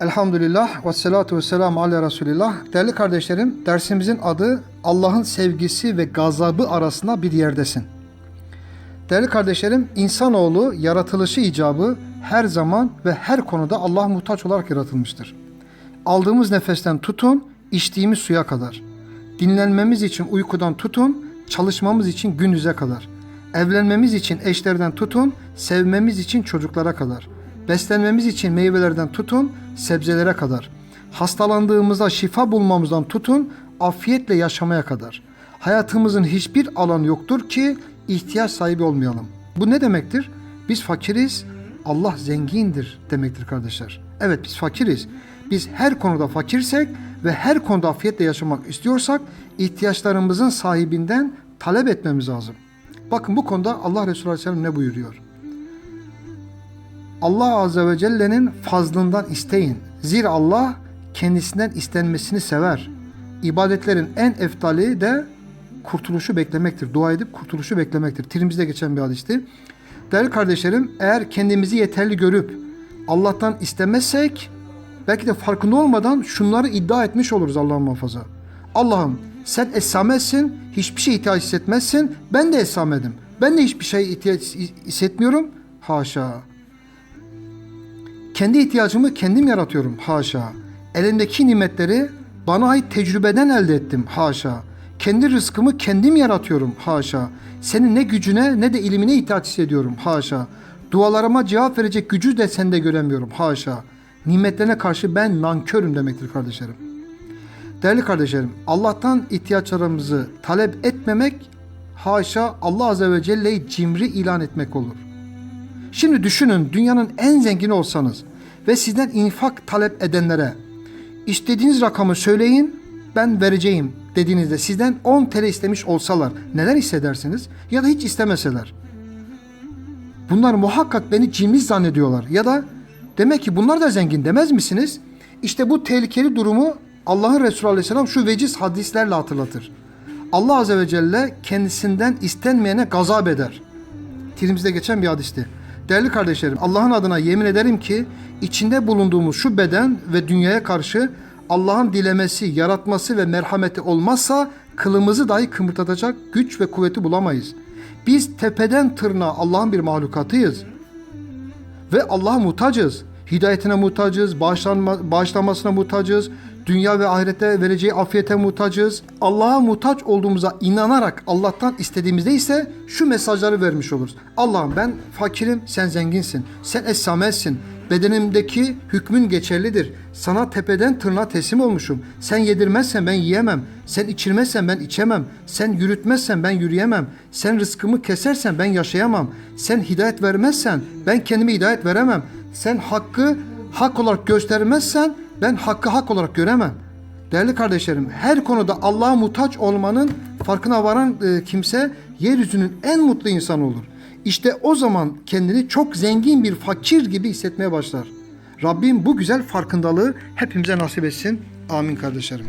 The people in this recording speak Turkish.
Elhamdülillah ve salatu ve selamu ala Resulillah. Değerli kardeşlerim, dersimizin adı Allah'ın sevgisi ve gazabı arasında bir yerdesin. Değerli kardeşlerim, insanoğlu yaratılışı icabı her zaman ve her konuda Allah'a muhtaç olarak yaratılmıştır. Aldığımız nefesten tutun, içtiğimiz suya kadar. Dinlenmemiz için uykudan tutun, çalışmamız için gündüze kadar. Evlenmemiz için eşlerden tutun, sevmemiz için çocuklara kadar. Beslenmemiz için meyvelerden tutun, sebzelere kadar. Hastalandığımızda şifa bulmamızdan tutun, afiyetle yaşamaya kadar. Hayatımızın hiçbir alanı yoktur ki ihtiyaç sahibi olmayalım. Bu ne demektir? Biz fakiriz, Allah zengindir demektir kardeşler. Evet biz fakiriz. Biz her konuda fakirsek ve her konuda afiyetle yaşamak istiyorsak ihtiyaçlarımızın sahibinden talep etmemiz lazım. Bakın bu konuda Allah Resulü Aleyhisselam ne buyuruyor? Allah Azze ve Celle'nin fazlından isteyin. Zira Allah kendisinden istenmesini sever. İbadetlerin en eftali de kurtuluşu beklemektir. Dua edip kurtuluşu beklemektir. Tirmiz'de geçen bir hadisti. Değerli kardeşlerim, eğer kendimizi yeterli görüp Allah'tan istemezsek belki de farkında olmadan şunları iddia etmiş oluruz Allah'ın muhafaza. Allah'ım sen esametsin, hiçbir şey ihtiyaç hissetmezsin. Ben de esamedim. Ben de hiçbir şey ihtiyaç hissetmiyorum. Haşa. Kendi ihtiyacımı kendim yaratıyorum. Haşa. Elimdeki nimetleri bana ait tecrübeden elde ettim. Haşa. Kendi rızkımı kendim yaratıyorum. Haşa. Senin ne gücüne ne de ilimine ihtiyaç hissediyorum. Haşa. Dualarıma cevap verecek gücü de sende göremiyorum. Haşa. Nimetlerine karşı ben nankörüm demektir kardeşlerim. Değerli kardeşlerim, Allah'tan ihtiyaçlarımızı talep etmemek, haşa Allah Azze ve Celle'yi cimri ilan etmek olur. Şimdi düşünün dünyanın en zengini olsanız ve sizden infak talep edenlere istediğiniz rakamı söyleyin ben vereceğim dediğinizde sizden 10 TL istemiş olsalar neler hissedersiniz? Ya da hiç istemeseler. Bunlar muhakkak beni cimri zannediyorlar. Ya da demek ki bunlar da zengin demez misiniz? İşte bu tehlikeli durumu Allah'ın Resulü Aleyhisselam şu veciz hadislerle hatırlatır. Allah Azze ve Celle kendisinden istenmeyene gazap eder. Tirmiz'de geçen bir hadisti. Değerli kardeşlerim, Allah'ın adına yemin ederim ki içinde bulunduğumuz şu beden ve dünyaya karşı Allah'ın dilemesi, yaratması ve merhameti olmazsa kılımızı dahi kımırdatacak güç ve kuvveti bulamayız. Biz tepeden tırnağa Allah'ın bir mahlukatıyız. Ve Allah'a muhtacız. Hidayetine muhtacız, bağışlanma, bağışlanmasına muhtacız, dünya ve ahirette vereceği afiyete muhtacız. Allah'a muhtaç olduğumuza inanarak Allah'tan istediğimizde ise şu mesajları vermiş oluruz. Allah'ım ben fakirim, sen zenginsin. Sen es-sametsin. Bedenimdeki hükmün geçerlidir. Sana tepeden tırnağa teslim olmuşum. Sen yedirmezsen ben yiyemem. Sen içirmezsen ben içemem. Sen yürütmezsen ben yürüyemem. Sen rızkımı kesersen ben yaşayamam. Sen hidayet vermezsen ben kendime hidayet veremem. Sen hakkı hak olarak göstermezsen ben hakkı hak olarak göremem. Değerli kardeşlerim, her konuda Allah'a muhtaç olmanın farkına varan e, kimse yeryüzünün en mutlu insanı olur. İşte o zaman kendini çok zengin bir fakir gibi hissetmeye başlar. Rabbim bu güzel farkındalığı hepimize nasip etsin. Amin kardeşlerim.